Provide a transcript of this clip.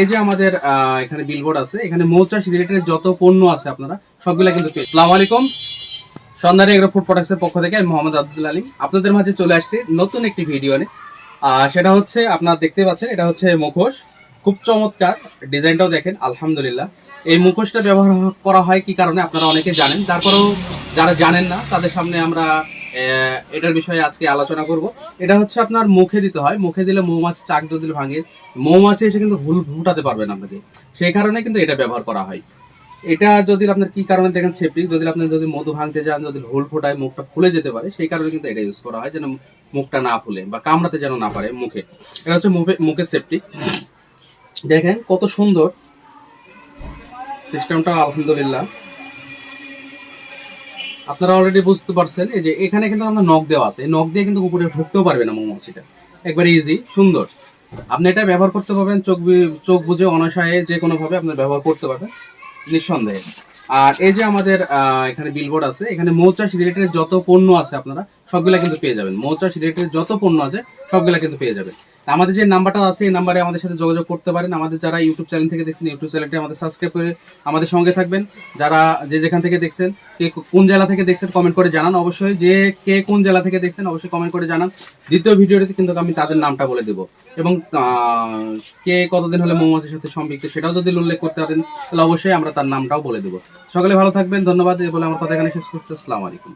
এই যে আমাদের এখানে বিলবোর্ড আছে, এখানে মৌচাষ রিলেটেড যত পণ্য আছে আপনারা, সবগুলা কিন্তু পেয়ে আলাইকুম। সন্ধ্যারে এগ্রো ফুড প্রোডাক্টসের পক্ষ থেকে আমি মোহাম্মদ আব্দুল আলিম। আপনাদের মাঝে চলে আসছি নতুন একটি ভিডিও নিয়ে সেটা হচ্ছে, আপনারা দেখতে পাচ্ছেন, এটা হচ্ছে মুখোশ। খুব চমৎকার, ডিজাইনটাও দেখেন, আলহামদুলিল্লাহ। এই মুখোশটা ব্যবহার করা হয় কি কারণে, আপনারা অনেকে জানেন। তারপরেও যারা জানেন না, তাদের সামনে আমরা এটার বিষয়ে আজকে আলোচনা করব। এটা হচ্ছে আপনার মুখে দিতে হয়। মুখে দিলে মৌমাছি চাক যদি ভাঙে, মৌমাছি এসে কিন্তু হুল ফুটাতে পারবেন আপনাকে। সেই কারণে কিন্তু এটা ব্যবহার করা হয়। এটা যদি আপনার কি কারণে দেখেন সেফটি যদি আপনি যদি মধু ভাঙতে যান, যদি হুল ফোটায়, মুখটা ফুলে যেতে পারে, সেই কারণে কিন্তু এটা ইউজ করা হয়, যেন মুখটা না ফুলে বা কামড়াতে যেন না পারে মুখে। এটা হচ্ছে মুখে মুখের সেফটি দেখেন কত সুন্দর। সিস্টেমটা আলহামদুলিল্লাহ। আপনারা অলরেডি বুঝতে পারছেন, এই যে এখানে কিন্তু আমরা নখ দেওয়া আছে। এই নখ দিয়ে কিন্তু কুকুরে ঢুকতেও পারবে না মৌমাছিটা একবারে ইজি সুন্দর। আপনি এটা ব্যবহার করতে পারবেন, চোখ চোখ বুঝে অনাশয়ে যে কোনোভাবে আপনি ব্যবহার করতে পারবেন, নিঃসন্দেহে। আর এই যে আমাদের এখানে বিলবোর্ড আছে, এখানে মৌচাষ রিলেটেড যত পণ্য আছে আপনারা সবগুলা কিন্তু পেয়ে যাবেন। মৌচাষ রিলেটেড যত পণ্য আছে, সবগুলা কিন্তু পেয়ে যাবেন। আমাদের যে নাম্বারটা আছে, এই নাম্বারে আমাদের সাথে যোগাযোগ করতে পারেন। আমাদের যারা ইউটিউব চ্যানেল থেকে দেখছেন ইউটিউব চ্যানেলটি আমাদের সাবস্ক্রাইব করে আমাদের সঙ্গে থাকবেন। যারা যে যেখান থেকে দেখছেন, কে কোন জেলা থেকে দেখছেন কমেন্ট করে জানান। অবশ্যই যে কে কোন জেলা থেকে দেখছেন, অবশ্যই কমেন্ট করে জানান। দ্বিতীয় ভিডিওটিতে কিন্তু আমি তাদের নামটা বলে দেবো। এবং কে কতদিন হলে মৌমাছির সাথে সম্পৃক্ত, সেটাও যদি উল্লেখ করতে পারেন, তাহলে অবশ্যই আমরা তার নামটাও বলে দেবো। সকালে ভালো থাকবেন, ধন্যবাদ। বলে আমার কথা এখানে শেষ করছি। আসসালামু আলাইকুম।